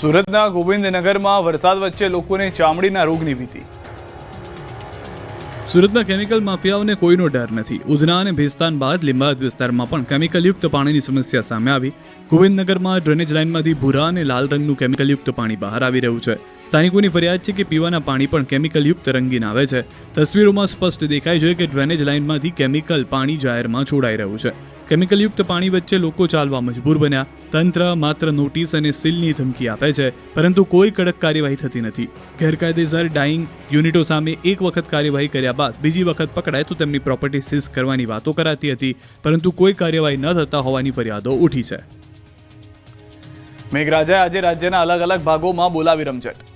સુરતના ગોવિંદનગરમાં વરસાદ વચ્ચે લોકોને ચામડીના રોગની ભીતિ સુરતમાં કેમિકલ માફિયાઓને કોઈનો ડર નથી. ઉધના અને ભેસ્તાન બાદ લીંબાયત વિસ્તારમાં પણ કેમિકલયુક્ત પાણીની સમસ્યા સામે આવી. ગોવિંદનગરમાં ડ્રેનેજ લાઇનમાંથી ભૂરા અને લાલ રંગનું કેમિકલયુક્ત પાણી બહાર આવી રહ્યું છે. સ્થાનિકોની ફરિયાદ છે કે પીવાના પાણી પણ કેમિકલયુક્ત રંગીન આવે છે. તસવીરોમાં સ્પષ્ટ દેખાય છે કે ડ્રેનેજ લાઇનમાંથી કેમિકલ પાણી જાહેરમાં છોડાઈ રહ્યું છે. કેમિકલયુક્ત પાણી વચ્ચે લોકો ચાલવા મજબૂર બન્યા. તંત્ર માત્ર નોટિસ અને સીલની ધમકી આપે છે, પરંતુ કોઈ કડક કાર્યવાહી થતી નથી. ગેરકાયદેસર ડાઇંગ યુનિટો સામે એક વખત કાર્યવાહી કર્યા બાદ બીજી વખત પકડાય તો તેમની પ્રોપર્ટી સીઝ કરવાની વાતો કરાતી હતી, પરંતુ કોઈ કાર્યવાહી ન થતા હોવાની ફરિયાદો ઉઠી છે. મેઘરાજાએ આજે રાજ્યના અલગ અલગ ભાગોમાં બોલાવી રમઝટ.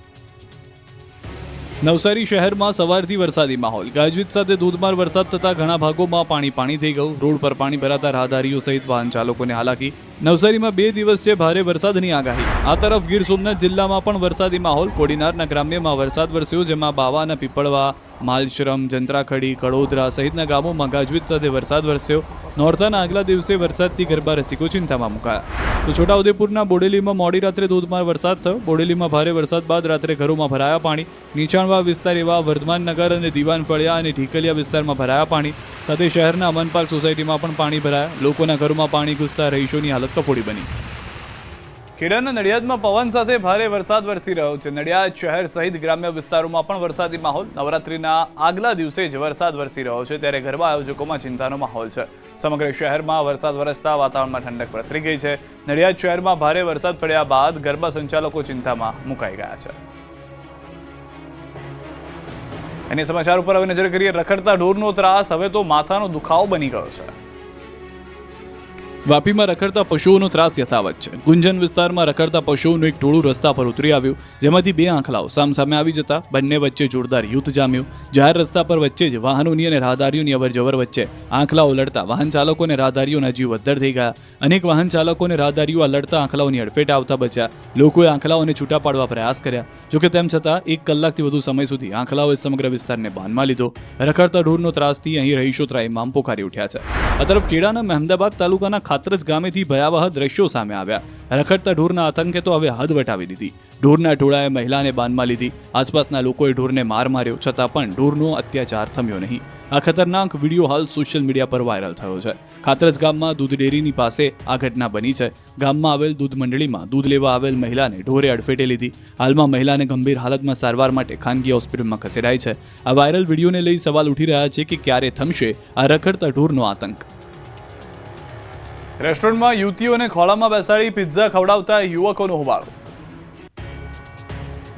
નવસારી શહેરમાં સવારથી વરસાદી માહોલ. ગાજવીજ સાથે ધોધમાર વરસાદ થતા ઘણા ભાગોમાં પાણી પાણી થઈ ગયું. રોડ પર પાણી ભરાતા રાહદારીઓ સહિત વાહન ચાલકોને હાલાકી. નવસારીમાં બે દિવસ છે ભારે વરસાદની આગાહી. આ તરફ ગીર સોમનાથ જિલ્લામાં પણ વરસાદી માહોલ. કોડીનારના ગ્રામ્યમાં વરસાદ વરસ્યો, જેમાં બાવાના પીપળવા માલશ્રમ, જંત્રાખડી, કડોદરા સહિતના ગામોમાં ગાજવીજ સાથે વરસાદ વરસ્યો. નોરતાના આગલા દિવસે વરસાદથી ગરબા રસિકો ચિંતામાં મુકાયા. તો છોટાઉદેપુરના બોડેલીમાં મોડી રાત્રે ધોધમાર વરસાદ થયો. બોડેલીમાં ભારે વરસાદ બાદ રાત્રે ઘરોમાં ભરાયા પાણી. નીચાણવાળા વિસ્તાર એવા વર્ધમાનનગર અને દીવાન ફળિયા અને ઢીકલિયા વિસ્તારમાં ભરાયા પાણી. સાથે શહેરના અમન પાર્ક સોસાયટીમાં પણ પાણી ભરાયા. લોકોના ઘરોમાં પાણી ઘૂસતા રહીશોની હાલત કફોડી બની. ખેડાના નડિયાદમાં પવન સાથે ભારે વરસાદ વરસી રહ્યો છે. નડિયાદ શહેર સહિત ગ્રામ્ય વિસ્તારોમાં પણ વરસાદી માહોલ. નવરાત્રીના આગલા દિવસે જ વરસાદ વરસી રહ્યો છે. ત્યારે ગરબા આયોજકોમાં ચિંતાનો માહોલ છે. સમગ્ર શહેરમાં વરસાદ વરસતા વાતાવરણમાં ઠંડક પ્રસરી ગઈ છે. નડિયાદ શહેરમાં ભારે વરસાદ પડ્યા બાદ ગરબા સંચાલકો ચિંતામાં મુકાઈ ગયા છે. એની સમાચાર ઉપર હવે નજર કરીએ રખડતા ઢોરનો ત્રાસ. હવે તો માથાનો દુખાવો બની ગયો છે. વાપીમાં રખડતા પશુઓનો ત્રાસ યથાવત છે. ગુંજન વિસ્તારમાં રખડતા પશુઓનું એક ટોળું રસ્તા પર ઉતરી આવ્યું, જેમાંથી બે આંખલાઓ સામસામે આવી જતા બંને વચ્ચે જોરદાર યુદ્ધ જામ્યું. જાહેર રસ્તા પર વચ્ચે જ વાહનોની અને રાહદારીઓની અવરજવર વચ્ચે આંખલાઓ લડતા વાહન ચાલકો અને રાહદારીઓના જીવ અદ્ધર થઈ ગયા. અનેક વાહન ચાલકો અને રાહદારીઓ આ લડતા આંખલાઓની અડફેટ આવતા બચ્યા. લોકોએ આંખલાઓને છૂટા પાડવા પ્રયાસ કર્યા. જોકે તેમ છતાં, એક કલાકથી વધુ સમય સુધી આંખલાઓએ સમગ્ર વિસ્તારને બાનમાં લીધો. રખડતા ઢોરનો ત્રાસથી અહીં રહીશો ત્રાહીમામ પોકારી ઉઠ્યા છે. આ તરફ ખેડાના મહેમદાબાદ તાલુકાના ખાતરજ ગામેથી ભયાવહ દ્રશ્યો સામે આવ્યા. રખડતા ઢોરના આતંકે તો હવે હદ વટાવી દીધી. ઢોરના ટોળાએ મહિલાને બાનમાં લીધી. આસપાસના લોકોએ ઢોરને માર માર્યો, છતાં પણ ઢોરનો અત્યાચાર થમ્યો નહીં. આ ખતરનાક વીડિયો હાલ સોશિયલ મીડિયા પર વાયરલ થયો છે. ખાતરજ ગામમાં દૂધ ડેરીની પાસે આ ઘટના બની છે. ગામમાં આવેલ દૂધ મંડળીમાં દૂધ લેવા આવેલ મહિલાને ઢોરે અડફેટે લીધી. હાલમાં મહિલાને ગંભીર હાલતમાં સારવાર માટે ખાનગી હોસ્પિટલમાં ખસેડાઈ છે. આ વાયરલ વિડીયોને લઈ સવાલ ઉઠી રહ્યા છે કે ક્યારે થમશે આ રખડતા ઢોરનો આતંક? રેસ્ટોરન્ટમાં યુવતીઓને ખોળામાં બેસાડી પિઝા ખવડાવતા યુવકોનો હોબાળો.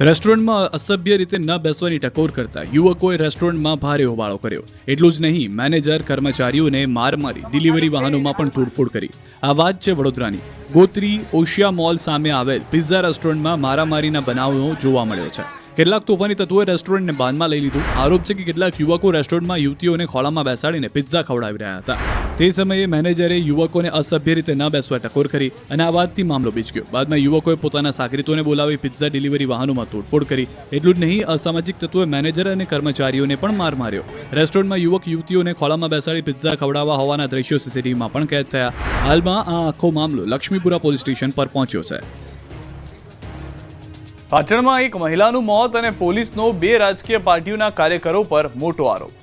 રેસ્ટોરન્ટમાં અસભ્ય રીતે ન બેસવાની ટકોર કરતા યુવકોએ રેસ્ટોરન્ટમાં ભારે હોબાળો કર્યો. એટલું જ નહીં, મેનેજર, કર્મચારીઓને માર મારી, ડિલિવરી વાહનોમાં પણ તોડફોડ કરી. આ વાત છે વડોદરાની. ગોત્રી ઓશિયા મોલ સામે આવેલ પિઝા રેસ્ટોરન્ટમાં મારામારીના બનાવો જોવા મળ્યો છે. કેટલાક તોફાની તત્વોએ રેસ્ટોરન્ટને બાંધમાં લઈ લીધું. આરોપ છે કે કેટલાક યુવકો રેસ્ટોરન્ટમાં યુવતીઓને ખોળામાં બેસાડીને પિઝા ખવડાવી રહ્યા હતા. તે સમયે મેનેજરે યુવકોને અસભ્ય રીતે ન બેસવા ટકોર કરી અને આ વાતથી મામલો બીચક્યો બાદમાં યુવકોએ પોતાના સાગરીતોને બોલાવી પિઝા ડિલિવરી વાહનોમાં તોડફોડ કરી. એટલું જ નહીં, અસામાજિક તત્વોએ મેનેજર અને કર્મચારીઓને પણ માર માર્યો. રેસ્ટોરન્ટમાં યુવક યુવતીઓને ખોળામાં બેસાડી પિઝા ખવડાવવા હોવાના દ્રશ્યો સીસીટીવીમાં પણ કેદ થયા. હાલમાં આ આખો મામલો લક્ષ્મીપુરા પોલીસ સ્ટેશન પર પહોંચ્યો છે. પાટણમાં એક મહિલાનું મોત અને પોલીસનો બે રાજકીય પાર્ટીઓના કાર્યકરો પર મોટો આરોપ.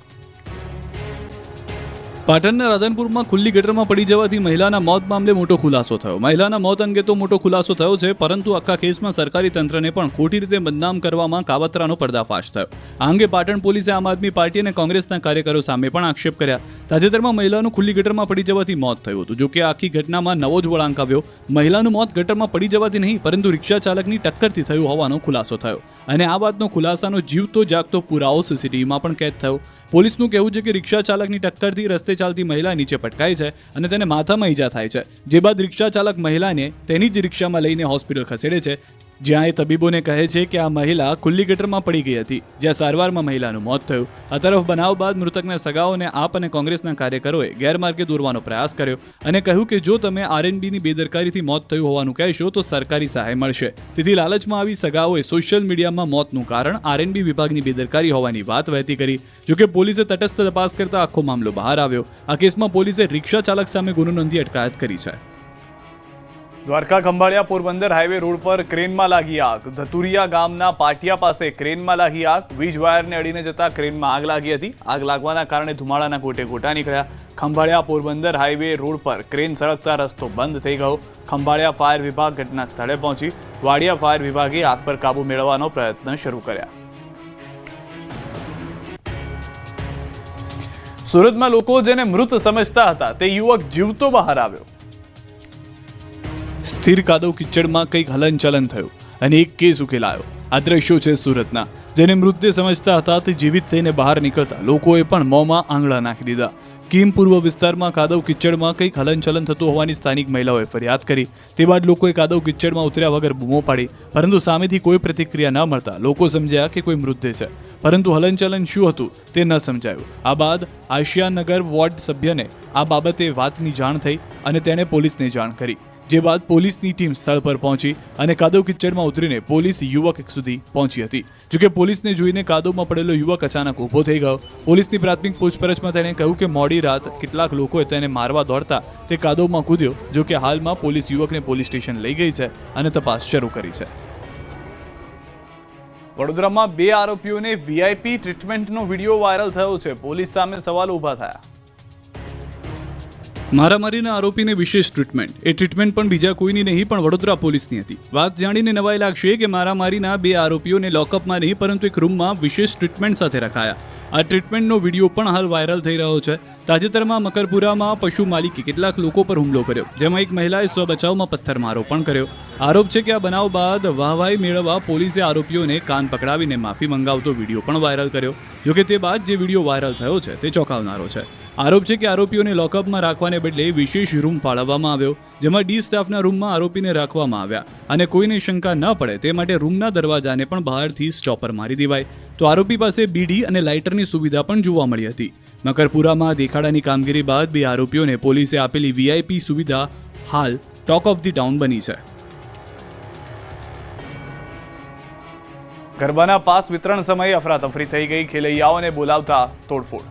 પાટણના રાધનપુરમાં ખુલ્લી ગટરમાં પડી જવાથી મહિલાના મોત મામલે મોટો ખુલાસો થયો. મહિલાના મોત અંગે તો મોટો ખુલાસો થયો છે, પરંતુ આખા કેસમાં સરકારી તંત્રને પણ ખોટી રીતે બદનામ કરવામાં કાવતરાનો પર્દાફાશ થયો. આ અંગે પાટણ પોલીસે આમ આદમી પાર્ટી અને કોંગ્રેસના કાર્યકરો સામે પણ આક્ષેપ કર્યા. તાજેતરમાં મહિલાનું ખુલ્લી ગટરમાં પડી જવાથી મોત થયું હતું. જોકે આખી ઘટનામાં નવો જ વળાંક આવ્યો. મહિલાનું મોત ગટરમાં પડી જવાથી નહીં, પરંતુ રિક્ષા ચાલકની ટક્કરથી થયું હોવાનો ખુલાસો થયો. અને આ વાતનો ખુલાસાનો જીવતો જાગતો પુરાવો સીસીટીવીમાં પણ કેદ થયો. પોલીસનું કહેવું છે કે રિક્ષા ચાલકની ટક્કરથી રસ્તે ચાલતી મહિલા નીચે પટકાય છે અને તેને માથામાં ઈજા થાય છે. જે બાદ રિક્ષા ચાલક મહિલાને તેની જ રિક્ષામાં લઈને હોસ્પિટલ ખસેડે છે. જ્યાં એ તબીબોને કહે છે કે આ મહિલા ખુલ્લી ગટરમાં પડી ગઈ હતી, જ્યાં સારવારમાં મહિલાનું મોત થયું. આ તરફ બનાવ બાદ મૃતકના સગાઓને આપ અને કોંગ્રેસના કાર્યકરોએ ગેરમાર્ગે દોરવાનો પ્રયાસ કર્યો અને કહ્યું કે જો તમે આરએનબીની બેદરકારીથી મોત થયું હોવાનું કહેશો, તો સરકારી સહાય મળશે. તેથી લાલચમાં આવી સગાઓએ સોશિયલ મીડિયામાં મોતનું કારણ આરએનબી વિભાગની બેદરકારી હોવાની વાત વહેતી કરી. જોકે પોલીસે તટસ્થ તપાસ કરતા આખો મામલો બહાર આવ્યો. આ કેસમાં પોલીસે રિક્ષા ચાલક સામે ગુનો નોંધી અટકાયત કરી છે. દ્વારકા ખંભાળિયા પોરબંદર હાઈવે રોડ પર ક્રેનમાં લાગી આગ. ધતુરિયા ગામના પાટિયા પાસે ક્રેનમાં લાગી આગ. વીજ વાયરને અડીને જતા ક્રેનમાં આગ લાગી હતી. આગ લાગવાના કારણે ધુમાડાના ગોટે ગોટા નીકળ્યા. ખંભાળિયા પોરબંદર હાઈવે રોડ પર ક્રેન સળગતા રસ્તો બંધ થઈ ગયો. ખંભાળિયા ફાયર વિભાગ ઘટના સ્થળે પહોંચી. વાડિયા ફાયર વિભાગે આગ પર કાબુ મેળવવાનો પ્રયત્ન શરૂ કર્યા. સુરતમાં લોકો જેને મૃત સમજતા હતા, તે યુવક જીવતો બહાર આવ્યો. સ્થિર કાદવ કિચડમાં કંઈક હલનચલન થયું અને એક કેસ ઉકેલાયો. આ દ્રશ્યો છે સુરતના. જેને મૃતદેહ સમજતા હતા તે જીવિત થઈને બહાર નીકળતા લોકોએ પણ મોંમાં આંગળા નાખી દીધા. કિમ પૂર્વ વિસ્તારમાં કાદવ કિચડમાં કંઈક હલનચલન થતું હોવાની સ્થાનિક મહિલાઓએ ફરિયાદ કરી. તે બાદ લોકોએ કાદવ કિચડમાં ઉતર્યા વગર બૂમો પાડી. પરંતુ સામેથી કોઈ પ્રતિક્રિયા ન મળતા લોકો સમજ્યા કે કોઈ મૃતદેહ છે. પરંતુ હલનચલન શું હતું તે ન સમજાયું. આ બાદ આશિયાનગર વોર્ડ સભ્યને આ બાબતે વાતની જાણ થઈ અને તેણે પોલીસને જાણ કરી. જે બાદ પોલીસની ટીમ સ્થળ પર પહોંચી અને કાદવ કિચડમાં ઉતરીને પોલીસ યુવક સુધી પહોંચી હતી. જોકે પોલીસને જોઈને કાદવમાં પડેલો યુવક અચાનક ઊભો થઈ ગયો. પોલીસની પ્રાથમિક પૂછપરછમાં તેણે કહ્યું કે મોડી રાત કેટલાક લોકોએ તેને મારવા દોડતા તે કાદવમાં કૂદ્યો જોકે હાલમાં પોલીસ યુવકને પોલીસ સ્ટેશન લઈ ગઈ છે અને તપાસ શરૂ કરી છે. વડોદરામાં બે આરોપીઓને વીઆઈપી ટ્રીટમેન્ટનો વીડિયો વાયરલ થયો છે. પોલીસ સામે સવાલ ઊભા થયા. મારામારીના આરોપીને વિશેષ ટ્રીટમેન્ટ. એ ટ્રીટમેન્ટ પણ બીજા કોઈની નહીં, પણ વડોદરા પોલીસની હતી. વાત જાણીને નવાઈ લાગશે કે મારામારીના બે આરોપીઓને લોકઅપમાં નહીં, પરંતુ એક રૂમમાં વિશેષ ટ્રીટમેન્ટ સાથે રખાયા. આ ટ્રીટમેન્ટનો વીડિયો પણ હાલ વાયરલ થઈ રહ્યો છે. તાજેતરમાં મકરપુરામાં પશુ માલિકે કેટલાક લોકો પર હુમલો કર્યો, જેમાં એક મહિલાએ સ્વબચાવમાં પથ્થરમારો પણ કર્યો. આરોપ છે કે આ બનાવ બાદ વાહવાઈ મેળવવા પોલીસે આરોપીઓને કાન પકડાવીને માફી મંગાવતો વીડિયો પણ વાયરલ કર્યો. જોકે તે બાદ જે વીડિયો વાયરલ થયો છે, તે ચોંકાવનારો છે. આરોપ છે કે આરોપીઓને લોકઅપમાં રાખવાને બદલે વિશેષ રૂમ ફાળવવામાં આવ્યો, જેમાં ડી સ્ટાફના રૂમમાં આરોપીને રાખવામાં આવ્યા. અને કોઈને શંકા ન પડે તે માટે રૂમના દરવાજાને પણ બહારથી સ્ટોપર મારી દેવાય. તો આરોપી પાસે બીડી અને લાઇટરની સુવિધા પણ જોવા મળી હતી. મકરપુરામાં દેખાડાની કામગીરી બાદ બે આરોપીઓને પોલીસે આપેલી વીઆઈપી સુવિધા હાલ ટોક ઓફ ધી ટાઉન બની છે. ગરબાના પાસ વિતરણ સમયે અફરાતફરી થઈ ગઈ, ખેલૈયાઓને બોલાવતા તોડફોડ.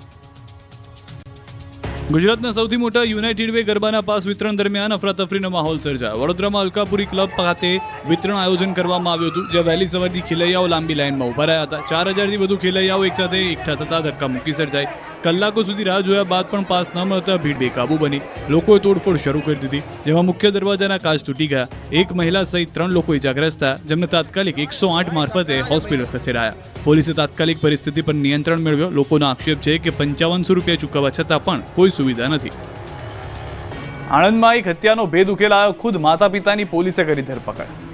ગુજરાતના સૌથી મોટા યુનાઇટેડ વે ગરબાના પાસ વિતરણ દરમિયાન અફરાતફરીનો માહોલ સર્જાયો. વડોદરામાં અલકાપુરી ક્લબ ખાતે વિતરણ આયોજન કરવામાં આવ્યું હતું, જ્યાં વહેલી સવારથી ખેલૈયાઓ લાંબી લાઇનમાં ઊભા રહ્યા હતા. ચાર હજારથી વધુ ખેલૈયાઓ એકસાથે એકઠા થતા ધક્કા મૂકી સર્જાઈ કલાકો સુધી રાહ જોયા બાદ પણ પાસ ન મળતા ભીડ બેકાબુ બની. લોકોએ તોડફોડ શરૂ કરી દીધી, જેમાં મુખ્ય દરવાજાના કાચ તૂટી ગયા. એક મહિલા સહિત ત્રણ લોકો ઇજાગ્રસ્ત થયા, જેમને તાત્કાલિક એકસો આઠ મારફતે હોસ્પિટલ ખસેડાયા. પોલીસે તાત્કાલિક પરિસ્થિતિ પર નિયંત્રણ મેળવ્યો. લોકોનો આક્ષેપ છે કે પંચાવનસો રૂપિયા ચૂકવવા છતાં પણ કોઈ સુવિધા નથી. આણંદમાં એક હત્યાનો ભેદ ઉકેલાયો ખુદ માતા પિતાની પોલીસે કરી ધરપકડ.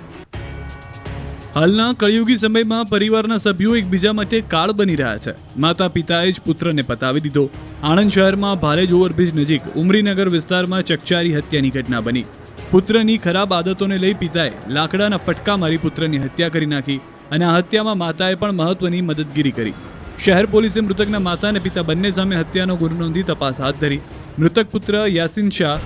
હાલના કળિયુગી સમયમાં પરિવારના સભ્યો એકબીજા માટે કાળ બની રહ્યા છે. માતા પિતાએ જ પુત્રને પતાવી દીધો. આણંદ શહેરમાં ભારેજ ઓવરબ્રિજ નજીક ઉમરીનગર વિસ્તારમાં ચકચારી હત્યાની ઘટના બની. પુત્રની ખરાબ આદતોને લઈ પિતાએ લાકડાના ફટકા મારી પુત્રની હત્યા કરી નાખી અને આ હત્યામાં માતાએ પણ મહત્વની મદદગીરી કરી. શહેર પોલીસે મૃતકના માતા અને પિતા બંને સામે હત્યાનો ગુનો નોંધી તપાસ હાથ ધરી. મૃતક પુત્ર યાસીન શાહ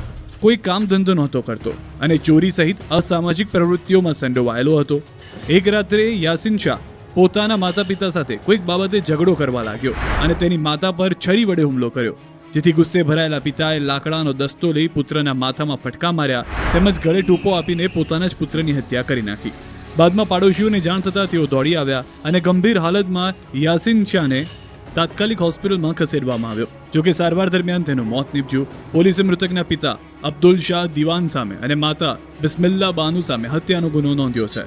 કોઈ કામ ધંધો નહોતો કરતો અને ચોરી સહિત અસામાજિક પ્રવૃત્તિઓમાં સંડોવાયેલો હતો. એક રાત્રે યાસીન શાહ પોતાના માતા પિતા સાથે કોઈક બાબતે ઝઘડો કરવા લાગ્યો અને તેની માતા પર છરી વડે હુમલો કર્યો, જેથી ગુસ્સે ભરાયેલા પિતાએ લાકડાનો દસ્તો લઈ પુત્રના માથામાં ફટકા માર્યા તેમજ ગળે ટૂંકો આપીને પોતાના જ પુત્રની હત્યા કરી નાખી. બાદમાં પાડોશીઓને જાણ થતાં તેઓ દોડી આવ્યા અને ગંભીર હાલતમાં યાસીન શાહને તાત્કાલિક હોસ્પિટલમાં ખસેડવામાં આવ્યો. જોકે સારવાર દરમિયાન તેનું મોત નીપજ્યું. પોલીસે મૃતકના પિતા અબ્દુલ શાહ દિવાન સામે અને માતા બિસ્મિલ્લા બાનુ સામે હત્યાનો ગુનો નોંધ્યો છે.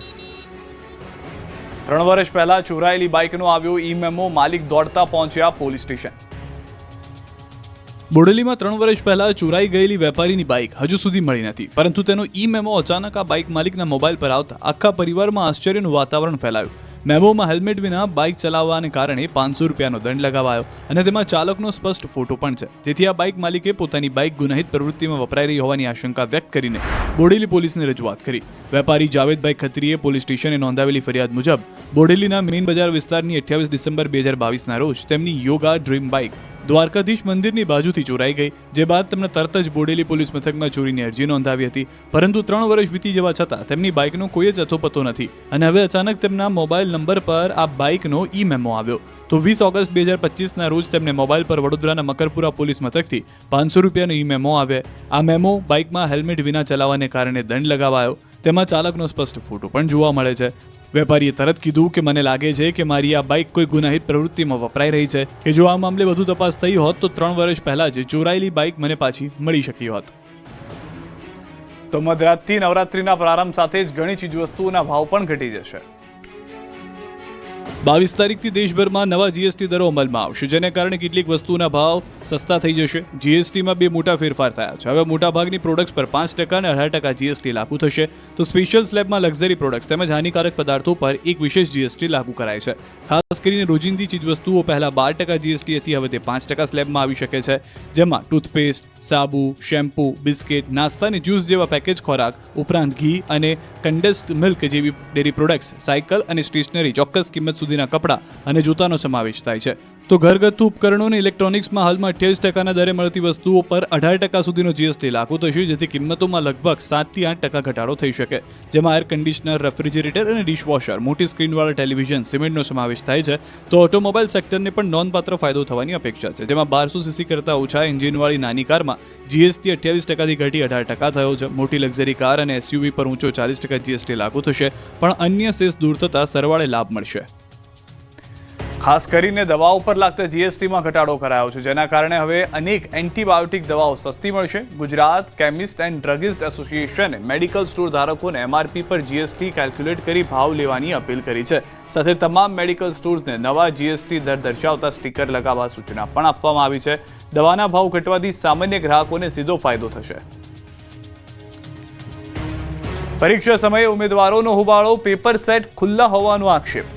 ત્રણ વર્ષ પહેલા ચોરાયેલી બાઇકનો આવ્યો ઈ મેમો માલિક દોડતા પહોંચ્યા પોલીસ સ્ટેશન. બોડેલીમાં ત્રણ વર્ષ પહેલા ચોરાઈ ગયેલી વેપારીની બાઇક હજુ સુધી મળી નથી પરંતુ તેનો ઈ મેમો અચાનક આ બાઇક માલિકના મોબાઈલ પર આવતા આખા પરિવારમાં આશ્ચર્યનું વાતાવરણ ફેલાયું. મેમોમાં હેલ્મેટ વિના બાઇક ચલાવવાને કારણે પાંચસો રૂપિયાનો દંડ લગાવાયો. અને તેમાં ચાલકનો સ્પષ્ટ ફોટો પણ છે. જેથી આ બાઇક માલિકે પોતાની બાઇક ગુનાહિત પ્રવૃત્તિમાં વપરાઈ રહી હોવાની આશંકા વ્યક્ત કરીને બોડેલી પોલીસને રજૂઆત કરી. વેપારી જાવેદભાઈ ખત્રીએ પોલીસ સ્ટેશને નોંધાવેલી ફરિયાદ મુજબ, બોડેલીના મેઇન બજાર વિસ્તારની અઠ્યાવીસ ડિસેમ્બર બે હજાર બાવીસના રોજ તેમની યોગા ડ્રીમ બાઇક દ્વારકાધીશ મંદિરની બાજુથી ચોરાઈ ગઈ, જે બાદ તેમણે તરત જ બોડેલી પોલીસ મથકમાં ચોરીની અરજી નોંધાવી હતી. પરંતુ ત્રણ વર્ષ વીતી જવા છતાં તેમની બાઇકનો કોઈ જ અથોપતો નથી અને હવે અચાનક તેમના મોબાઈલ નંબર પર આ બાઇકનો ઈ મેમો આવ્યો. તો વીસ ઓગસ્ટ બે હજાર પચીસના રોજ તેમને મોબાઈલ પર વડોદરાના મકરપુરા પોલીસ મથકથી પાંચસો રૂપિયાનો ઈ મેમો આવે આ મેમો બાઇકમાં હેલ્મેટ વિના ચલાવવાને કારણે દંડ લગાવાયો. તેમાં ચાલકનો સ્પષ્ટ ફોટો પણ જોવા મળે છે. વેપારીએ તરત કીધું કે મને લાગે છે કે મારી આ બાઇક કોઈ ગુનાહિત પ્રવૃત્તિમાં વપરાઈ રહી છે. કે જો આ મામલે વધુ તપાસ થઈ હોત તો ત્રણ વર્ષ પહેલા જ ચોરાયેલી બાઇક મને પાછી મળી શકી હોત. તો મધરાતથી નવરાત્રિના પ્રારંભ સાથે જ ઘણી ચીજવસ્તુઓના ભાવ પણ ઘટી જશે. બાવીસ તારીખથી દેશભરમાં નવા જીએસટી દરો અમલમાં આવશે, જેને કારણે કેટલીક વસ્તુઓના ભાવ સસ્તા થઈ જશે. જીએસટીમાં બે મોટા ફેરફાર થયા છે. હવે મોટાભાગની પ્રોડક્ટ્સ પર પાંચ ટકા અને અઢાર ટકા જીએસટી લાગુ થશે. તો સ્પેશિયલ સ્લેબમાં લક્ઝરી પ્રોડક્ટ્સ તેમજ હાનિકારક પદાર્થો પર એક વિશેષ જીએસટી લાગુ કરાય છે. ખાસ કરીને રોજિંદી ચીજવસ્તુઓ પહેલા બાર ટકા જીએસટી હતી, હવે તે પાંચ ટકા સ્લેબમાં આવી શકે છે. જેમાં ટૂથપેસ્ટ સાબુ શેમ્પૂ બિસ્કિટ નાસ્તા અને જ્યુસ જેવા પેકેજ ખોરાક, ઉપરાંત ઘી અને કન્ડેસ્ડ મિલ્ક જેવી ડેરી પ્રોડક્ટ્સ સાયકલ અને સ્ટેશનરી ચોક્કસ કિંમત સુધીના કપડાં અને જૂતાનો સમાવેશ થાય છે. તો ઘરગથ્થુ ઉપકરણો અને ઇલેક્ટ્રોનિક્સમાં હાલમાં અઠ્યાવીસ ટકાના દરે મળતી વસ્તુઓ પર અઢાર ટકા સુધીનો જીએસટી લાગુ થશે, જેથી કિંમતોમાં લગભગ સાતથી આઠ ટકા ઘટાડો થઈ શકે. જેમાં એર કન્ડિશનર રેફ્રિજરેટર અને ડિશવોશર મોટી સ્ક્રીનવાળા ટેલિવિઝન સિમેન્ટનો સમાવેશ થાય છે. તો ઓટોમોબાઈલ સેક્ટરને પણ નોંધપાત્ર ફાયદો થવાની અપેક્ષા છે, જેમાં બારસો સીસી કરતાં ઓછા એન્જિનવાળી નાની કારમાં જીએસટી અઠ્યાવીસ ટકાથી ઘટી અઢાર ટકા થયો છે. મોટી લક્ઝરી કાર અને એસયુવી પર ઊંચો ચાલીસ ટકા જીએસટી લાગુ થશે, પણ અન્ય સેસ દૂર થતાં સરવાળે લાભ મળશે. ખાસ કરીને દવાઓ પર લાગતા જીએસટીમાં ઘટાડો કરાયો છે, જેના કારણે હવે અનેક એન્ટીબાયોટિક દવાઓ સસ્તી મળશે. ગુજરાત કેમિસ્ટ એન્ડ ડ્રગિસ્ટ એસોસિએશને મેડિકલ સ્ટોર ધારકોને એમઆરપી પર જીએસટી કેલ્ક્યુલેટ કરી ભાવ લેવાની અપીલ કરી છે. સાથે તમામ મેડિકલ સ્ટોર્સને નવા જીએસટી દર દર્શાવતા સ્ટીકર લગાવવા સૂચના પણ આપવામાં આવી છે. દવાના ભાવ ઘટવાથી સામાન્ય ગ્રાહકોને સીધો ફાયદો થશે. પરીક્ષા સમયે ઉમેદવારોનો હોબાળો, પેપર સેટ ખુલ્લા હોવાનો આક્ષેપ.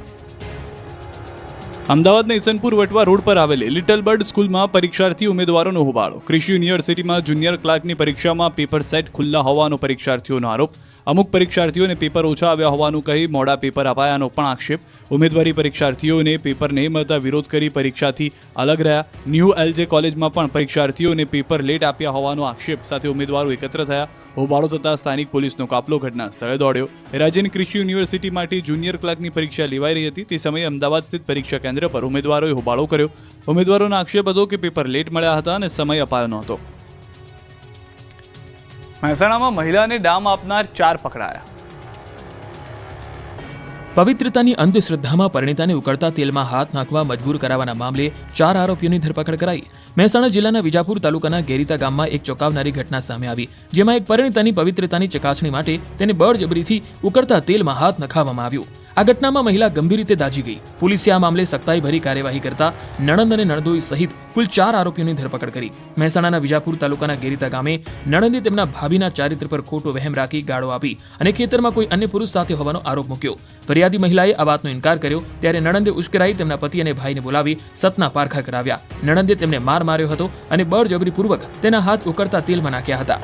અમદાવાદના ઇસનપુર વટવા રોડ પર આવેલી લિટલ બર્ડ સ્કૂલમાં પરીક્ષાર્થી ઉમેદવારોનો હોબાળો. કૃષિ યુનિવર્સિટીમાં જુનિયર ક્લાર્કની પરીક્ષામાં પેપર સેટ ખુલ્લા હોવાનો પરીક્ષાર્થીઓનો આરોપ. અમુક પરીક્ષાર્થીઓને પેપર ઓછા આવ્યા હોવાનું કહી મોડા પેપર અપાયાનો પણ આક્ષેપ. ઉમેદવારી પરીક્ષાર્થીઓને પેપર નહીં મળતા વિરોધ કરી પરીક્ષાથી અલગ રહ્યા. ન્યૂ એલજે કોલેજમાં પણ પરીક્ષાર્થીઓને પેપર લેટ આપ્યા હોવાનો આક્ષેપ. સાથે ઉમેદવારો એકત્ર થયા. હોબાળો થતાં સ્થાનિક પોલીસનો કાફલો ઘટના સ્થળે દોડ્યો. રાજ્યની કૃષિ યુનિવર્સિટી માટે જુનિયર ક્લાર્કની પરીક્ષા લેવાઈ રહી હતી. તે સમયે અમદાવાદ સ્થિત પરીક્ષા કેન્દ્ર પર ઉમેદવારોએ હોબાળો કર્યો. ઉમેદવારોનો આક્ષેપ હતો કે પેપર લેટ મળ્યા હતા અને સમય અપાયો નહોતો. મહેસાણામાં મહિલાને ડામ આપનાર ચાર પકડાયા. પવિત્રતાની અંધશ્રદ્ધામાં પરિણીતાને ઉકળતા તેલમાં હાથ નાખવા મજબૂર કરાવવાના મામલે ચાર આરોપીઓની ધરપકડ કરાઈ. મહેસાણા જિલ્લાના વિજાપુર તાલુકાના ગેરીતા ગામમાં એક ચોંકાવનારી ઘટના સામે આવી, જેમાં એક પરિણીતાની પવિત્રતાની ચકાસણી માટે તેને બળજબરીથી ઉકળતા તેલમાં હાથ નખાવવામાં આવ્યો. આ ઘટનામાં મહિલા ગંભીર રીતે દાઝી ગઈ. પોલીસે આ મામલે સખ્તાઈભરી કાર્યવાહી કરતા નણંદ અને નણદોઈ સહિત કુલ ચાર આરોપીઓની ધરપકડ કરી. મહેસાણાના વિજાપુર તાલુકાના ગેરીતા ગામે નણંદે તેમના ભાભીના ચારિત્ર પર ખોટો વહેમ રાખી ગાળો આપી અને ખેતરમાં કોઈ અન્ય પુરુષ સાથે હોવાનો આરોપ મૂક્યો. ફરિયાદી મહિલાએ આ વાતનો ઇનકાર કર્યો, ત્યારે નણંદે ઉશ્કેરાઈ તેમના પતિ અને ભાઈને બોલાવી સતના પારખા કરાવ્યા. નણંદે તેમને માર માર્યો હતો અને બળજબરીપૂર્વક તેના હાથ ઉકળતા તેલમાં નાખ્યા હતા.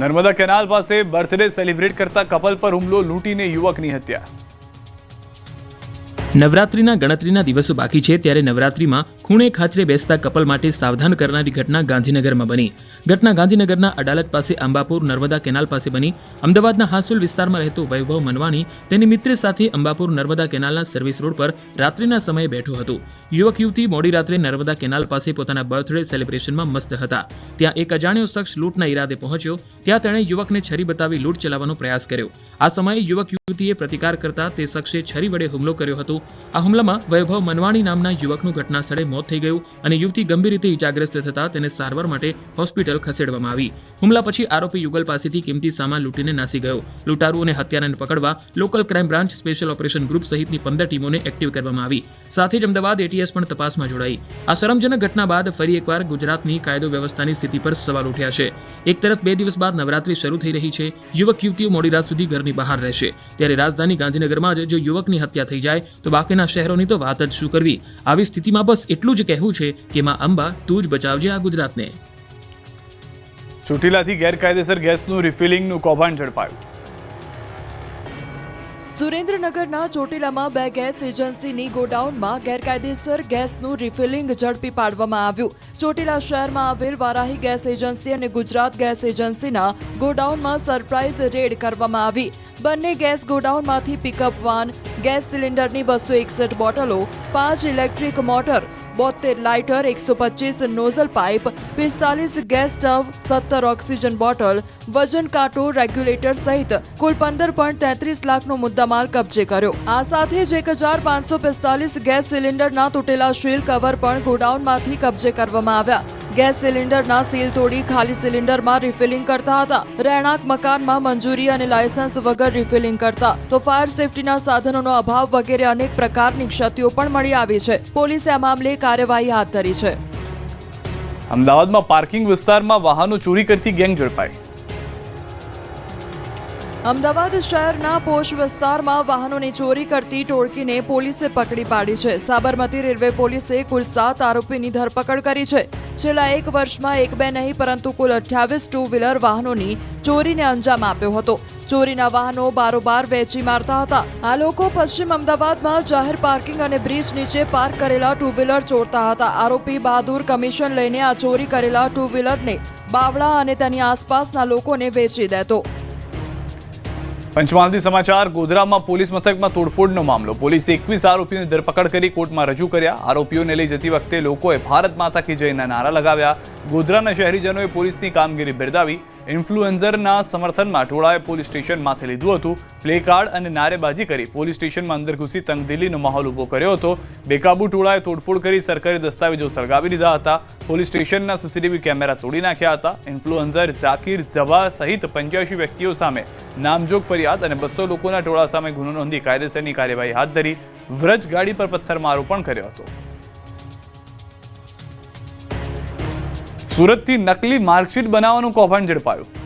નર્મદા કેનાલ પાસે બર્થડે સેલિબ્રેટ કરતા કપલ પર હુમલો લૂંટીને યુવકની હત્યા. નવરાત્રીના ગણતરીના દિવસો બાકી છે ત્યારે નવરાત્રિમાં ખૂણે ખાચરે બેસતા કપલ માટે સાવધાન કરનારી ઘટના ગાંધીનગરમાં બની. ઘટના ગાંધીનગરના અડાલત પાસે અંબાપુર નર્મદા કેનાલ પાસે બની. અમદાવાદના હાંસોલ વિસ્તારમાં રહેતો વૈભવ મનવાણી તેની મિત્ર સાથે અંબાપુર નર્મદા કેનાલના સર્વિસ રોડ પર રાત્રિના સમયે બેઠો હતો. યુવક યુવતી મોડી રાત્રે નર્મદા કેનાલ પાસે પોતાના બર્થડે સેલિબ્રેશનમાં મસ્ત હતા. ત્યાં એક અજાણ્યો શખ્સ લૂંટના ઈરાદે પહોંચ્યો. ત્યાં તેણે યુવકને છરી બતાવી લૂંટ ચલાવવાનો પ્રયાસ કર્યો. આ સમયે યુવક યુવતીએ પ્રતિકાર કરતા તે શખ્સે છરી વડે હુમલો કર્યો હતો. આ હુમલામાં વૈભવ મનવાણી નામના યુવકનું ઘટના સ્થળે મોત થઈ ગયું અને યુવતી ગંભીર રીતે ઇજાગ્રસ્ત થતાં તેને સારવાર માટે હોસ્પિટલ ખસેડવામાં આવી. હુમલા પછી આરોપી યુગલ પાસેથી કિંમતી સામાન લૂંટીને નાસી ગયો. લૂંટારૂ અને હત્યારાને પકડવા local crime branch special operation group સહિતની પંદર ટીમોને એક્ટિવ કરવામાં આવી. સાથે જ અમદાવાદ એટીએસ પણ તપાસમાં જોડાઈ. આ શરમજનક ઘટના બાદ ફરી એકવાર ગુજરાતની કાયદો વ્યવસ્થાની સ્થિતિ પર સવાલ ઉઠ્યા છે. એક તરફ બે દિવસ બાદ નવરાત્રી શરૂ થઈ રહી છે. યુવક યુવતીઓ મોડી રાત સુધી ઘરની બહાર રહેશે. ત્યારે રાજધાની ગાંધીનગરમાં જ જો યુવકની હત્યા થઈ જાય તો બાકીના શહેરોની તો વાત જ શું કરવી? આવી સ્થિતિમાં બસ એટલું જ કહેવું છે કે માં અંબા, તું જ બચાવજે આ ગુજરાતને. ચોટીલાથી ગેરકાયદેસર ગેસનું રિફિલિંગનું કૌભાંડ ઝડપાયું. સુરેન્દ્રનગરના ચોટીલામાં બે ગેસ એજન્સીની ગોડાઉનમાં ગેરકાયદેસર ગેસનું રિફિલિંગ ઝડપી પાડવામાં આવ્યું. ચોટીલા શહેરમાં આવેલ વારાહી ગેસ એજન્સી અને ગુજરાત ગેસ એજન્સીના ગોડાઉનમાં સરપ્રાઇઝ રેડ કરવામાં આવી. બંને ગેસ ગોડાઉનમાંથી પિકઅપ વાન, ગેસ સિલિન્ડરની બસો એકસઠ બોટલો, પાંચ ઇલેક્ટ્રિક મોટર બોતેર લાઇટર એકસો પચીસ નોઝલ પાઇપ પિસ્તાલીસ ગેસ સ્ટવ સત્તર ઓક્સિજન બોટલ વજન કાંટો રેગ્યુલેટર સહિત કુલ પંદર પોઈન્ટ તેત્રીસ લાખનો મુદ્દામાલ કબજે કર્યો આ સાથે જ એક હજાર પાંચસો પિસ્તાલીસ ગેસ સિલિન્ડરના તૂટેલા શીલ કવર પણ ગોડાઉનમાંથી કબજે કરવામાં આવ્યા ગેસ સિલિન્ડરના સીલ તોડી ખાલી સિલિન્ડરમાં રિફિલિંગ કરતા હતા. રહેણાંક મકાનમાં મંજૂરી અને લાયસન્સ વગર રિફિલિંગ કરતા. તો ફાયર સેફટીના સાધનોનો અભાવ વગેરે અનેક પ્રકારની ક્ષતિઓ પણ મળી આવી છે. પોલીસે આ મામલે કાર્યવાહી હાથ ધરી છે. અમદાવાદમાં પાર્કિંગ વિસ્તારમાં વાહનો ચોરી કરતી ગેંગ ઝડપાઈ. અમદાવાદ શહેરના પોશ વિસ્તારમાં વાહનોની ચોરી કરતી ટોળકીને પોલીસે પકડી પાડી છે. સાબરમતી રેલવે પોલીસે કુલ સાત આરોપીની ધરપકડ કરી છે. છેલ્લા એક વર્ષમાં એક બે નહીં, પરંતુ કુલ અઠ્યાવીસ ટુ વ્હીલર વાહનોની ચોરીને અંજામ આપ્યો હતો. ચોરીના વાહનો બારોબાર વેચી મારતા હતા. આ લોકો પશ્ચિમ અમદાવાદમાં જાહેર પાર્કિંગ અને બ્રિજ નીચે પાર્ક કરેલા ટુ વ્હીલર ચોરતા હતા. આરોપી બહાદુર કમિશન લઈને આ ચોરી કરેલા ટુ વ્હીલરને બાવળા અને તેની આસપાસના લોકોને વેચી દેતો. પંચમહાલથી સમાચાર, ગોધરામાં પોલીસ મથકમાં તોડફોડનો મામલો. પોલીસે એકવીસ આરોપીઓની ધરપકડ કરી, કોર્ટમાં રજૂ કર્યા. આરોપીઓને લઈ જતી વખતે લોકોએ ભારત માતા કી જયના નારા લગાવ્યા. ગોધરાના શહેરીજનોએ પોલીસની કામગીરી બિરદાવી, ઇન્ફ્લુએન્ઝરના સમર્થનમાં ટોળાએ પોલીસ સ્ટેશનમાંથી લીધું હતું. પ્લે કાર્ડ અને નારેબાજી કરી પોલીસ સ્ટેશનમાં અંદર ઘૂસી તંગદિલીનો માહોલ ઊભો કર્યો હતો. બેકાબુ ટોળાએ તોડફોડ કરી સરકારી દસ્તાવેજો સળગાવી દીધા હતા. પોલીસ સ્ટેશનના સીસીટીવી કેમેરા તોડી નાખ્યા હતા. ઇન્ફ્લુએન્ઝર ઝાકીર જવા સહિત પંચ્યાસી વ્યક્તિઓ સામે નામજોગ ફરિયાદ અને બસો લોકોના ટોળા સામે ગુનો નોંધી કાયદેસરની કાર્યવાહી હાથ ધરી, વ્રજ ગાડી પર પથ્થરમારો પણ કર્યો હતો. સુરતથી નકલી માર્કશીટ બનાવવાનું કૌભાંડ ઝડપાયું.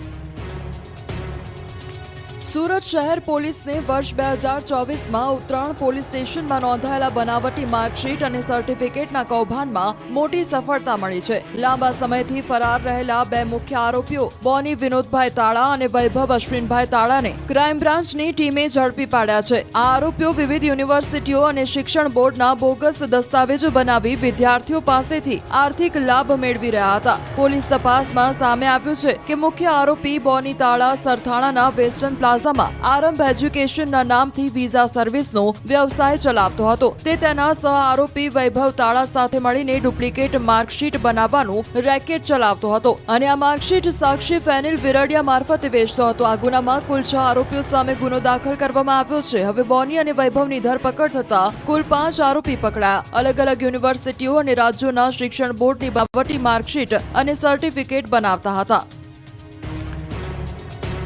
સુરત શહેર પોલીસને વર્ષ બે હજાર ચોવીસમાં ઉત્તરાયણ પોલીસ સ્ટેશનમાં નોંધાયેલા બનાવટી માર્કશીટ અને સર્ટિફિકેટના કૌભાંડમાં મોટી સફળતા મળી છે. લાંબા સમયથી ફરાર રહેલા બે મુખ્ય આરોપીઓ બોની વિનોદભાઈ તાળા અને વૈભવ અશ્વિનભાઈ તાળાને ક્રાઇમ બ્રાન્ચની ટીમે ઝડપી પાડ્યા છે. આ આરોપીઓ વિવિધ યુનિવર્સિટીઓ અને શિક્ષણ બોર્ડના બોગસ દસ્તાવેજો બનાવી વિદ્યાર્થીઓ પાસેથી આર્થિક લાભ મેળવી રહ્યા હતા. પોલીસ તપાસમાં સામે આવ્યું છે કે મુખ્ય આરોપી બોની તાળા સરથાણાના વેસ્ટર્ન પ્લાઝામાં આરંભ એજ્યુકેશનના નામથી વિઝા સર્વિસનો વ્યવસાય ચલાવતો હતો. તે તેના સહ આરોપી વૈભવ તાળા સાથે મળીને ડુપ્લિકેટ માર્કશીટ બનાવવાનું રેકેટ ચલાવતો હતો અને આ માર્કશીટ સાક્ષી ફેનિલ વિરડિયા મારફતે વેચતો હતો. આ ગુનામાં કુલ છ આરોપીઓ સામે ગુનો દાખલ કરવામાં આવ્યો છે. હવે બોની અને વૈભવની ધરપકડ થતા કુલ પાંચ આરોપી પકડાયા. અલગ અલગ યુનિવર્સિટીઓ અને રાજ્યોના શિક્ષણ બોર્ડની બાબતી માર્કશીટ અને સર્ટિફિકેટ બનાવતા હતા.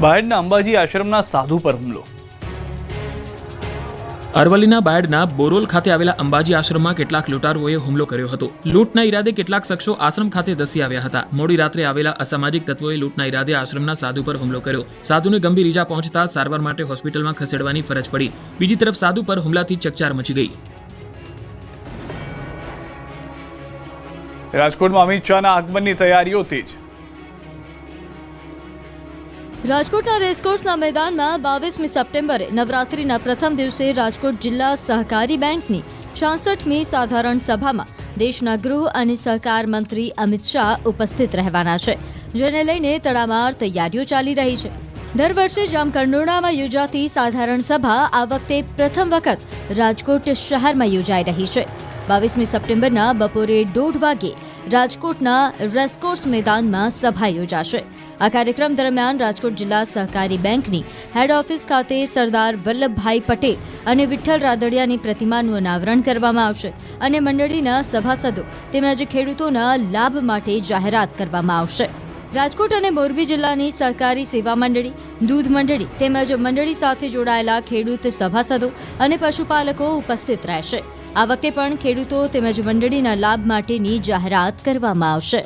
બાયડના અંબાજી આશ્રમના સાધુ પર હુમલો. અરવલ્લીના બાયડના બોરોલ ખાતે આવેલા અંબાજી આશ્રમમાં કેટલાક લૂંટારુઓએ હુમલો કર્યો હતો. લૂંટના ઈરાદે કેટલાક શખ્સો આશ્રમ ખાતે ધસી આવ્યા હતા. મોડી રાત્રે આવેલા અસામાજિક તત્વોએ લૂંટના ઈરાદે આશ્રમના સાધુ પર હુમલો કર્યો. સાધુને ગંભીર ઈજા પહોંચતા સારવાર માટે હોસ્પિટલમાં ખસેડવાની ફરજ પડી. બીજી તરફ સાધુ પર હુમલાથી ચકચાર મચી ગઈ. રાજકોટમાં અમિત શાહના આગમનની તૈયારીઓ તેજ. રાજકોટના રેસકોર્સના મેદાનમાં બાવીસમી સપ્ટેમ્બરે નવરાત્રિના પ્રથમ દિવસે રાજકોટ જિલ્લા સહકારી બેંકની છાસઠમી સાધારણ સભામાં દેશના ગૃહ અને સહકાર મંત્રી અમિત શાહ ઉપસ્થિત રહેવાના છે, જેને લઈને તડામાર તૈયારીઓ ચાલી રહી છે. દર વર્ષે જામકંડોરણામાં યોજાતી સાધારણ સભા આ વખતે પ્રથમ વખત રાજકોટ શહેરમાં યોજાઈ રહી છે. બાવીસમી સપ્ટેમ્બરના બપોરે દોઢ વાગે રાજકોટના રેસકોર્સ મેદાનમાં સભા યોજાશે. આ કાર્યક્રમ દરમિયાન રાજકોટ જિલ્લા સહકારી બેંકની હેડ ઓફિસ ખાતે સરદાર વલ્લભભાઈ પટેલ અને વિઠ્ઠલ રાદડિયાની પ્રતિમાનું અનાવરણ કરવામાં આવશે અને મંડળીના સભાસદો તેમજ ખેડૂતોના લાભ માટે જાહેરાત કરવામાં આવશે. રાજકોટ અને મોરબી જિલ્લાની સહકારી સેવા મંડળી, દૂધ મંડળી તેમજ મંડળી સાથે જોડાયેલા ખેડૂત સભાસદો અને પશુપાલકો ઉપસ્થિત રહેશે. આ વખતે પણ ખેડૂતો તેમજ મંડળીના લાભ માટેની જાહેરાત કરવામાં આવશે.